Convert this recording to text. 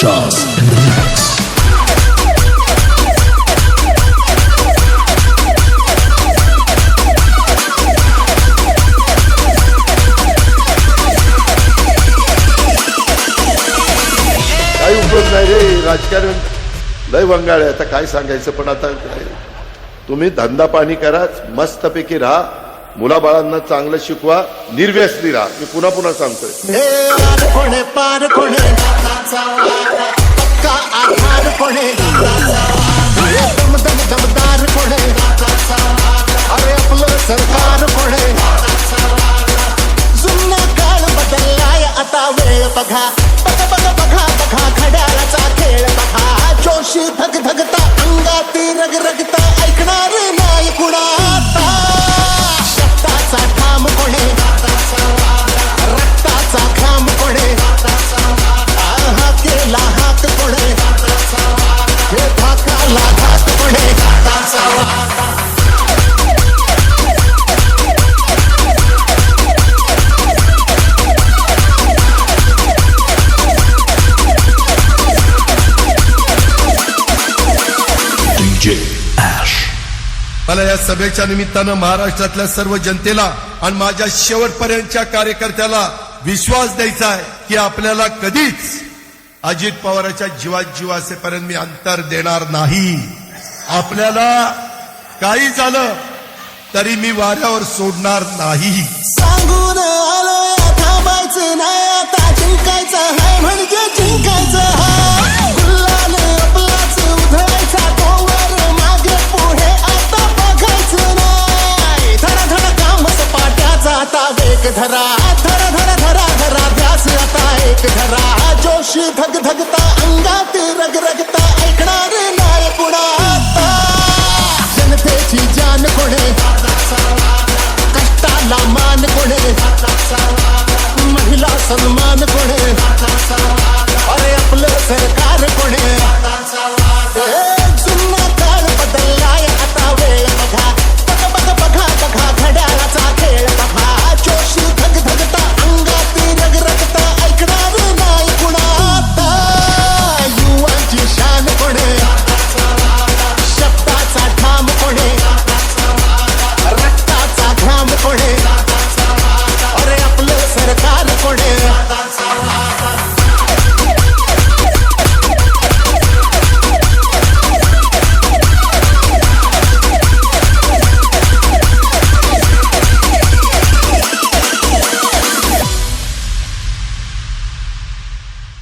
Czas Remix. उपयोग नाही रे राजकारण लय वंगाळ आहे. आता काय सांगायचं पण आता काय? तुम्ही धंदा पाणी करा मस्तपैकी राहा. मुलाबाळांना चांगलं शिकवा निर्व्यसनी राहा. मी पुन्हा पुन्हा सांगतोय. सरकार पुढे जुना काळ बदललाय आता वेळ बघा बघा बघा बघा बघा घड्याळाचा खेळ बघा जोशी धग धगता अंगाती रग रगता ऐकणार नाही कुणाचा शब्दाचा ठाम पुढे मला या सभेच्या निमित्तानं महाराष्ट्रातल्या सर्व जनतेला आणि माझ्या शेवटपर्यंतच्या कार्यकर्त्याला विश्वास द्यायचा आहे की आपल्याला कधीच अजित पवाराच्या जीवात जीव असेपर्यंत मी अंतर देणार नाही. आपल्याला काही झालं तरी मी वाऱ्यावर सोडणार नाही. सांगून आता वेग धरा धर धर धरा धरा ध्यास आता एक धरा. जोशी धग धगता अंगात रग रगता ऐकणार नाय पुढा जनतेची जान कोणे कष्टाला मान कोणे महिला सन्मान कोणे. अरे आपलं सरकार